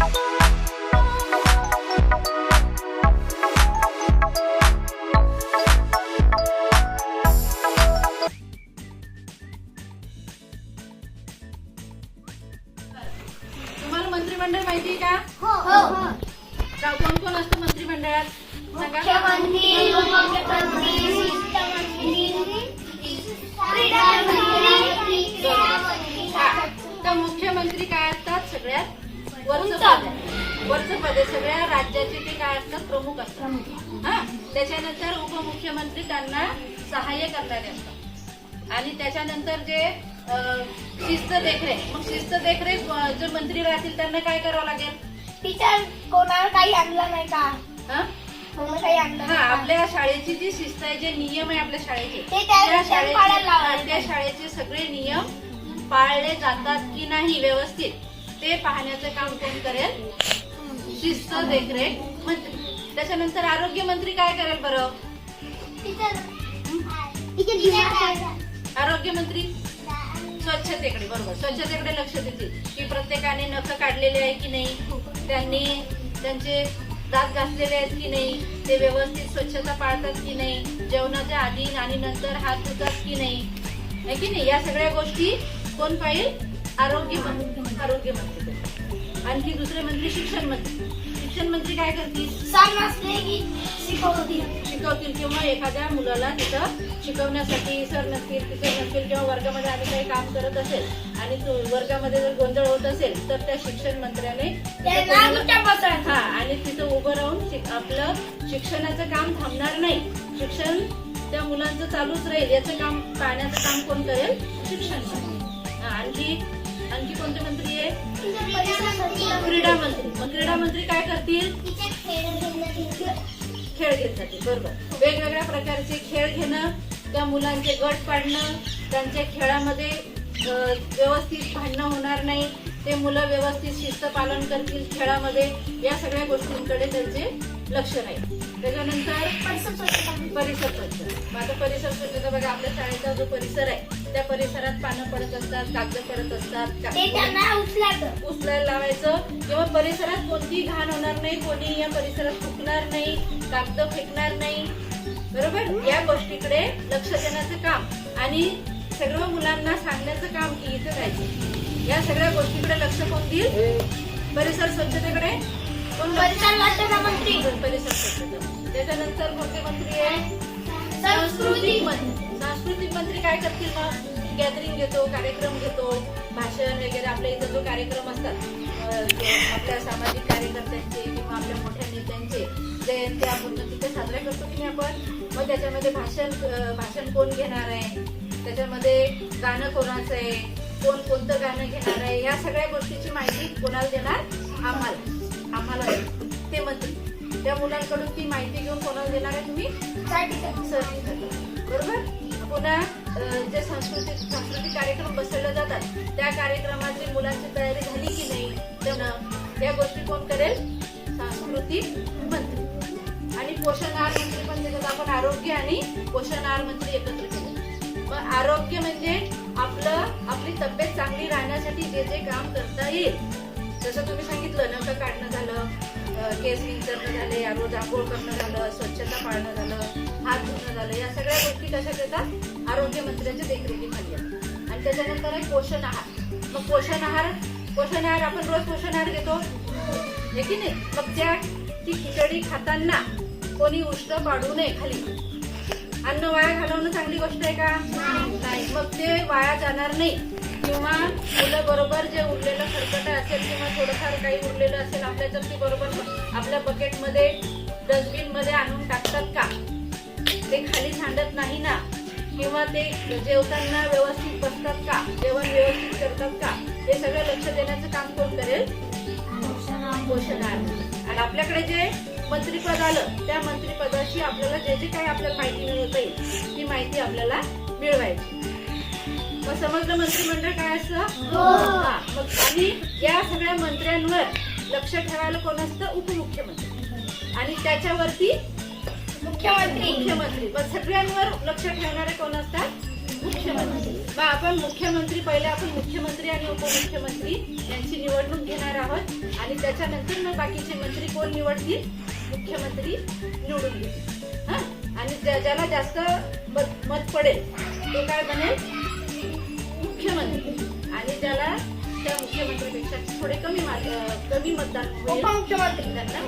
तुम्हाला पद आहे सगळ्या राज्याचे ते काय असतात प्रमुख असतात. हा? त्याच्यानंतर उपमुख्यमंत्री त्यांना सहाय्य करणारे असतात. आणि त्याच्यानंतर जे शिस्त देखरेख मग शिस्त देखरेख जे मंत्री राहतील त्यांना काय करावं लागेल? टीचर कोणाला काही आणलं नाही का? हा? काही आणलं हा? आपल्या शाळेची जी शिस्त आहे जे नियम आहे आपल्या शाळेचे ते त्या- त्या त्या पाळायला शाळेचे लावायचे. त्या शाळेचे सगळे नियम पाळले जातात की नाही व्यवस्थित ते पाहण्याचं काम कोण करेल? शिस्त देखरेख मंत्री त्याच्यानंतर आरोग्य मंत्री काय करेल बरं? आरोग्य मंत्री? स्वच्छतेकडे बरोबर. स्वच्छतेकडे लक्ष देतील. की प्रत्येकाने नख काढलेले आहे की नाही? त्यांनी त्यांचे दात घासलेले आहेत की नाही? ते व्यवस्थित स्वच्छता पाळतात की नाही? जेवणाच्या आधी आणि नंतर हात धुतात की नाही? की नाही? या सगळ्या गोष्टी कोण पाहिजे आरोग्य मंत्री. आरोग्य मंत्री. आणखी दुसरे मंत्री शिक्षण मंत्री. शिक्षण मंत्री काय करतील? शिकवतील. शिकवतील किंवा एखाद्या मुलाला तिथं शिकवण्यासाठी सर नसतील टीचर नसतील किंवा वर्गामध्ये आम्ही काही काम करत असेल आणि वर्गामध्ये जर गोंधळ होत असेल तर त्या शिक्षण मंत्र्याने. हा आणि तिथं उभं राहून आपलं शिक्षणाचं काम थांबणार नाही. शिक्षण त्या मुलांचं चालूच राहील. याचं काम पाहण्याचं काम कोण करेल? शिक्षण हा, आणखी आणखी कोणते मंत्री आहे क्रीडा मंत्री मग क्रीडा मंत्री काय करतील? खेळ जाते बरोबर. वेगवेगळ्या प्रकारचे खेळ घेणं त्या मुलांचे गट पाडणं त्यांच्या खेळामध्ये व्यवस्थित भांडणं होणार नाही. ते मुलं व्यवस्थित शिस्त पालन करतील खेळामध्ये. या सगळ्या गोष्टींकडे त्यांचे लक्ष राहील. त्याच्यानंतर परिसर स्वच्छ. मग आता परिसर स्वच्छता बघा आपल्या शाळेचा जो परिसर आहे त्या परिसरात पानं पडत असतात कागद पडत असतात उचलायला लावायचं. किंवा परिसरात कोणती घाण होणार नाही कोणी या परिसरात थुकणार नाही कागद फेकणार नाही. बरोबर? या गोष्टीकडे लक्ष देण्याचं काम. आणि सर्व मुलांना सांगण्याचं काम की इथं जायचं या सगळ्या गोष्टीकडे लक्ष कोण देईल? परिसर स्वच्छतेकडे? परिसर स्वच्छता मंत्री परिसर स्वच्छता त्याच्यानंतर कोणते मंत्री आहे सांस्कृतिक मंत्री. सांस्कृतिक मंत्री काय करतील मग? गॅदरिंग घेतो कार्यक्रम घेतो भाषण वगैरे आपल्या इथं जो कार्यक्रम असतात आपल्या सामाजिक कार्यकर्त्यांचे किंवा आपल्या मोठ्या नेत्यांचे जयंती आपण तिथे साजऱ्या करतो की नाही आपण? मग त्याच्यामध्ये भाषण भाषण कोण घेणार आहे? त्याच्यामध्ये गाणं कोणाचं आहे? कोण कोणतं गाणं घेणार आहे? या सगळ्या गोष्टीची माहिती कोणाला देणार? आम्हाला. आम्हाला ते मंत्री. त्या मुलांकडून ती माहिती घेऊन कोणाला देणार आहे तुम्ही? सर. बरोबर? पुन्हा जे सांस्कृतिक सांस्कृतिक कार्यक्रम बसवले जातात त्या कार्यक्रमाची मुलांची तयारी झाली की नाही त्यानं या गोष्टी कोण करेल? सांस्कृतिक मंत्री. आणि पोषण आहार मंत्री पण त्याच्यात आपण आरोग्य आणि पोषण आहार मंत्री एकत्र केले. मग आरोग्य म्हणजे आपलं आपली तब्येत चांगली राहण्यासाठी जे जे काम करता येईल. जसं तुम्ही सांगितलं नख काढणं झालं केस केस करणं झाले रोज आंघोळ करणं झालं स्वच्छता पाळणं झालं हात धुणं झालं या सगळ्या गोष्टी कशात येतात आरोग्य मंत्र्यांच्या देखरेखीखाली आणि त्याच्यानंतर आहे पोषण आहार. मग पोषण आहार पोषण आहार आपण रोज पोषण आहार घेतो हे की नाही? मग त्या ती खिचडी खाताना कोणी उष्ट पाडू नये खाली. अन्न वाया घालवणं चांगली गोष्ट आहे का? नाही. मग ते वाया जाणार नाही. किंवा मुलं बरोबर जे उरलेलं खरकट असेल किंवा थोडंफार काही उरलेलं असेल आपल्या तर बरोबर आपल्या बकेटमध्ये डस्टबिनमध्ये आणून टाकतात का? ते खाली सांडत नाही ना? किंवा ते जेवताना व्यवस्थित बसतात का? जेवण व्यवस्थित करतात का? हे सगळं लक्ष देण्याचं काम कोण करेल? पोषण आणि आपल्याकडे जे मंत्रीपद आलं त्या मंत्रीपदाशी आपल्याला जे जे काही आपल्याला माहिती मिळवता येईल ती माहिती आपल्याला मिळवायची. मग समजलं मंत्रिमंडळ काय असतं? हा, मग आणि या सगळ्या मंत्र्यांवर लक्ष ठेवायला कोण असतं? उपमुख्यमंत्री. आणि त्याच्यावरती मुख्यमंत्री. मुख्यमंत्री. पण सगळ्यांवर लक्ष ठेवणारे कोण असतात? मुख्यमंत्री. मग आपण मुख्यमंत्री पहिले आपण मुख्यमंत्री आणि उपमुख्यमंत्री यांची निवडणूक घेणार आहोत. आणि त्याच्यानंतर मग बाकीचे मंत्री कोण निवडतील? मुख्यमंत्री निवडून घेतील हा? आणि ज्या- ज्याला जास्त मत मत पडेल तो काय बनेल? मुख्यमंत्री. आणि ज्याला त्या मुख्यमंत्र्यापेक्षा थोडे कमी मार्क अं, कमी मतदान उपमुख्यमंत्री. त्यांना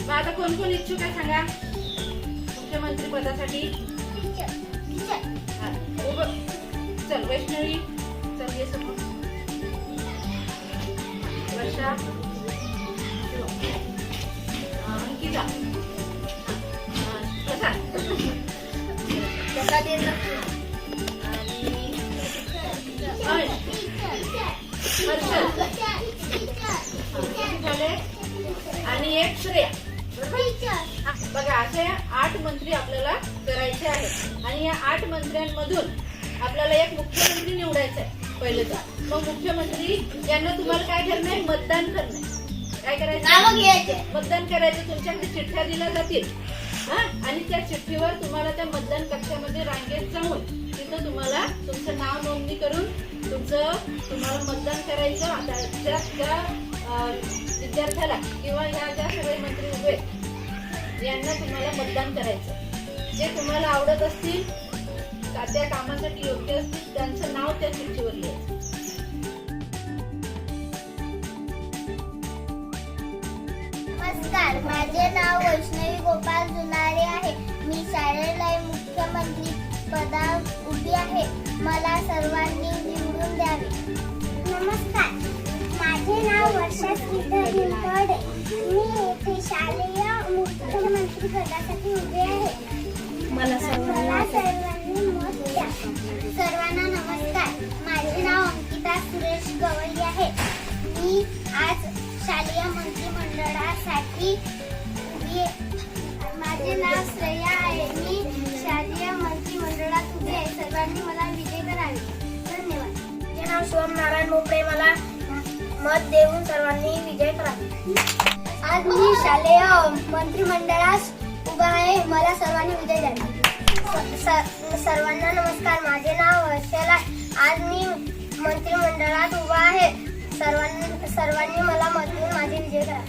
मग आता कोण कोण इच्छुक आहे सांगा? मुख्यमंत्री पदासाठी? हा. चल वैष्णवी. चल ये समोर. वर्षा. अंकिता. आणि एक श्रेया. बघा असे आठ मंत्री आपल्याला करायचे आहेत. आणि या आठ मंत्र्यांमधून आपल्याला एक मुख्यमंत्री निवडायचा आहे पहिलं तर मग मुख्यमंत्री यांना तुम्हाला काय करणं आहे? मतदान करणं. काय करायचं? मतदान करायचं तुमच्याकडे चिठ्ठ्या दिल्या जातील. आणि त्या चिठ्ठीवर तुम्हाला त्या मतदान कक्षामध्ये रांगेत जाऊन तिथं तुम्हाला तुमचं नाव नोंदणी करून तुमचं तुम्हाला मतदान करायचं. आता त्या त्या विद्यार्थ्याला किंवा ह्या ज्या सगळे मंत्री उभे यांना तुम्हाला मतदान करायचं. जे तुम्हाला आवडत असतील का त्या कामासाठी योग्य असतील त्यांचं नाव त्या चिठ्ठीवर लिहायचं. नमस्कार माझे नाव वैष्णवी मला सर्वांनी निवडून द्यावे. नमस्कार. माझे नाव वर्षा श्रीधर मी येथे शालेय मुख्यमंत्री पदासाठी उभे आहे. मला सर्वांनी मत द्या. सर्वांना नमस्कार. माझे नाव अंकिता सुरेश गवळी आहे. मी आज शालेय मंत्रिमंडळासाठी उभी आहे. माझे नाव श्रेया नाव शिवम नारायण मोपळे मला मत देऊन सर्वांनी विजय करा. आज मी शालेय मंत्रिमंडळात उभा आहे. मला सर्वांनी विजय द्यावे सर्वांना नमस्कार. माझे नाव हर्षल आहे. आज मी मंत्रिमंडळात उभा आहे. सर्वांनी सर्वांनी मला मत देऊन माझे विजय करा.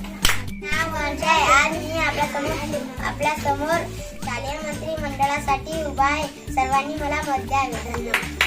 आहे. आज मी आपल्यासमोर आपल्यासमोर शालेय मंत्रिमंडळासाठी उभा आहे. सर्वांनी मला मत द्यावे धन्यवाद.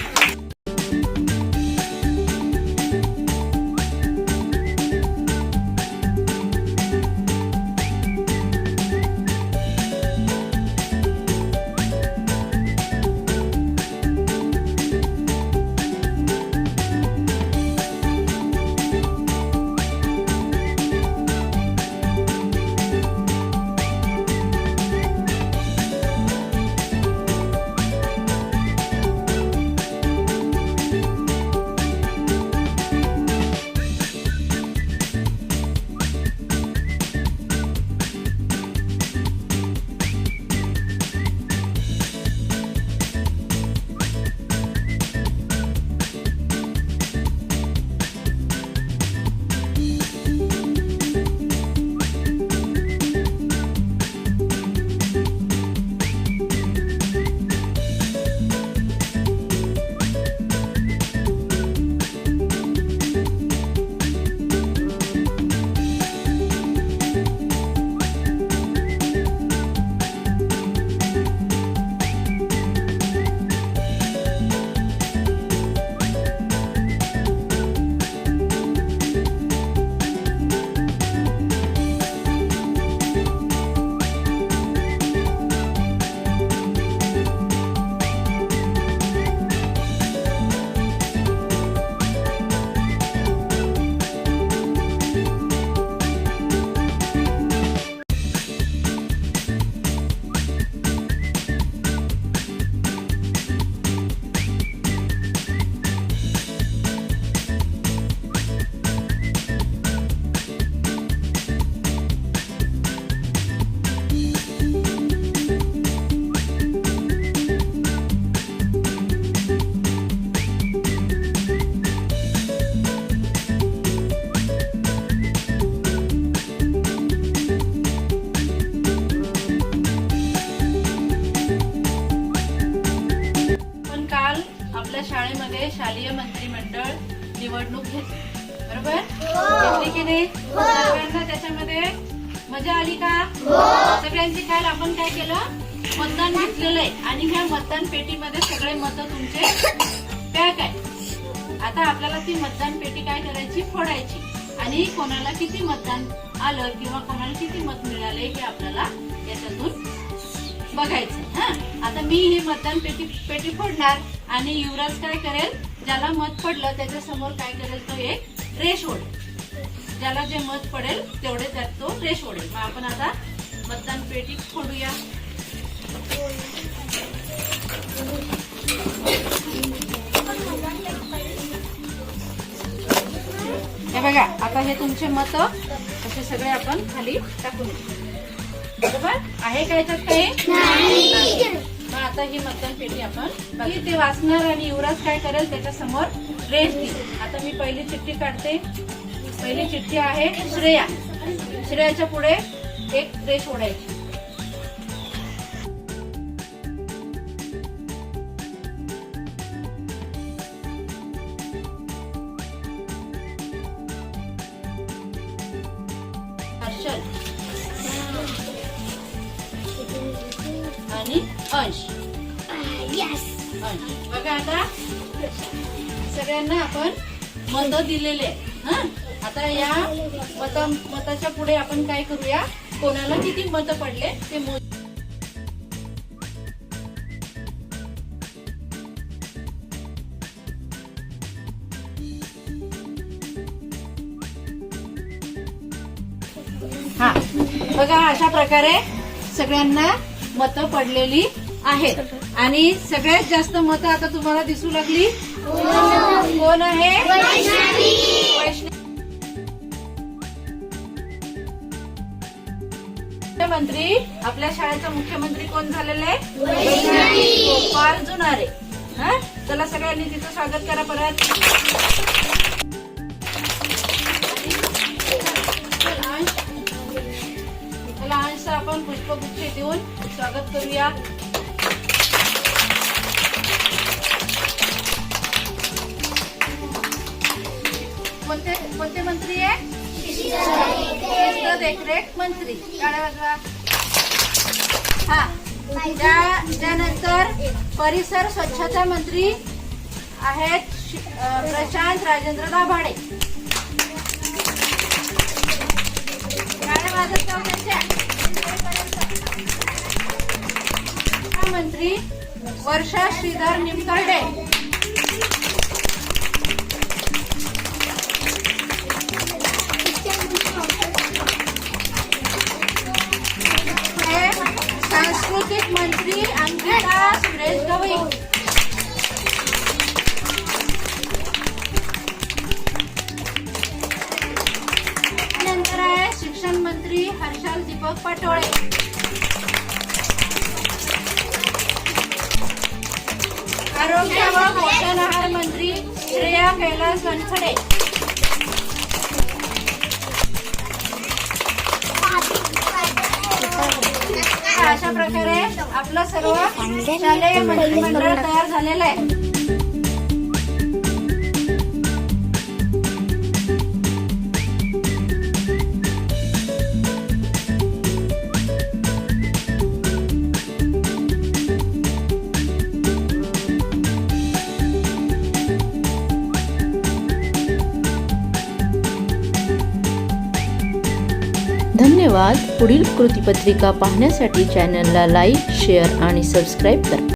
मजा आली का? सगळ्यांची काल आपण काय केलं? मतदान घेतलेलं आहे आणि ह्या मतदान पेटीमध्ये सगळे मत तुमचे पॅक आहे आता आपल्याला ती मतदान पेटी काय करायची? फोडायची. आणि कोणाला किती मतदान आलं किंवा कोणाला किती मत मिळाले हे आपल्याला याच्यातून बघायचं. हा? आता मी ही मतदान पेटी पेटी फोडणार आणि युवराज काय करेल? ज्याला मत पडलं त्याच्यासमोर काय करेल तो एक रेष ओढेल. ज्याला जे मत पडेल तेवढे त्यात तो रेष ओढेल. मग आपण आता मतदान पेटी फोडूया हे बघा आता हे तुमचे मत असे सगळे आपण खाली टाकून. बरोबर? आहे का याच्यात काही? मग आता ही मतदान पेटी आपण. ते वाचणार आणि युवराज काय करेल त्याच्यासमोर रेस देईल. आता मी पहिली चिठ्ठी काढते. पहिली चिठ्ठी आहे श्रेया. श्रेयाच्या पुढे एक रेष ओढायची आणि अंश. अंश. बघा आता. सगळ्यांना आपण मत दिलेले आहे हं? आता या मत मताच्या पुढे आपण काय करूया? कोणाला किती मत पडले ते मोज हा. बघा अशा प्रकारे सगळ्यांना मतं पडलेली आहेत. आणि सगळ्यात जास्त मतं आता तुम्हाला दिसू लागली. कोण आहे? वैष्णवी. मुख्यमंत्री आपल्या शाळेचा मुख्यमंत्री कोण झालेले? गोपाळ जुनारे. हा? चला सगळ्यांनी तिचं स्वागत करा परत. आपण पुष्पगुच्छ देऊन स्वागत करूया. कोणते कोणते मंत्री आहे? देखरेख मंत्री. हा. त्या त्यानंतर परिसर स्वच्छता मंत्री आहेत प्रशांत राजेंद्र दाभाडे हा मंत्री वर्षा श्रीधर निमकर्डे शिक्षण हर्षल दीपक पटोळे. आरोग्य व पोषण आहार मंत्री श्रेया कैलास वनखडे. अशा प्रकारे आपलं सर्व शालेय मंत्रिमंडळ तयार झालेलं आहे. धन्यवाद. पुढील कृतीपत्रिका पाहण्यासाठी चॅनलला लाईक शेअर आणि सबस्क्राईब करा.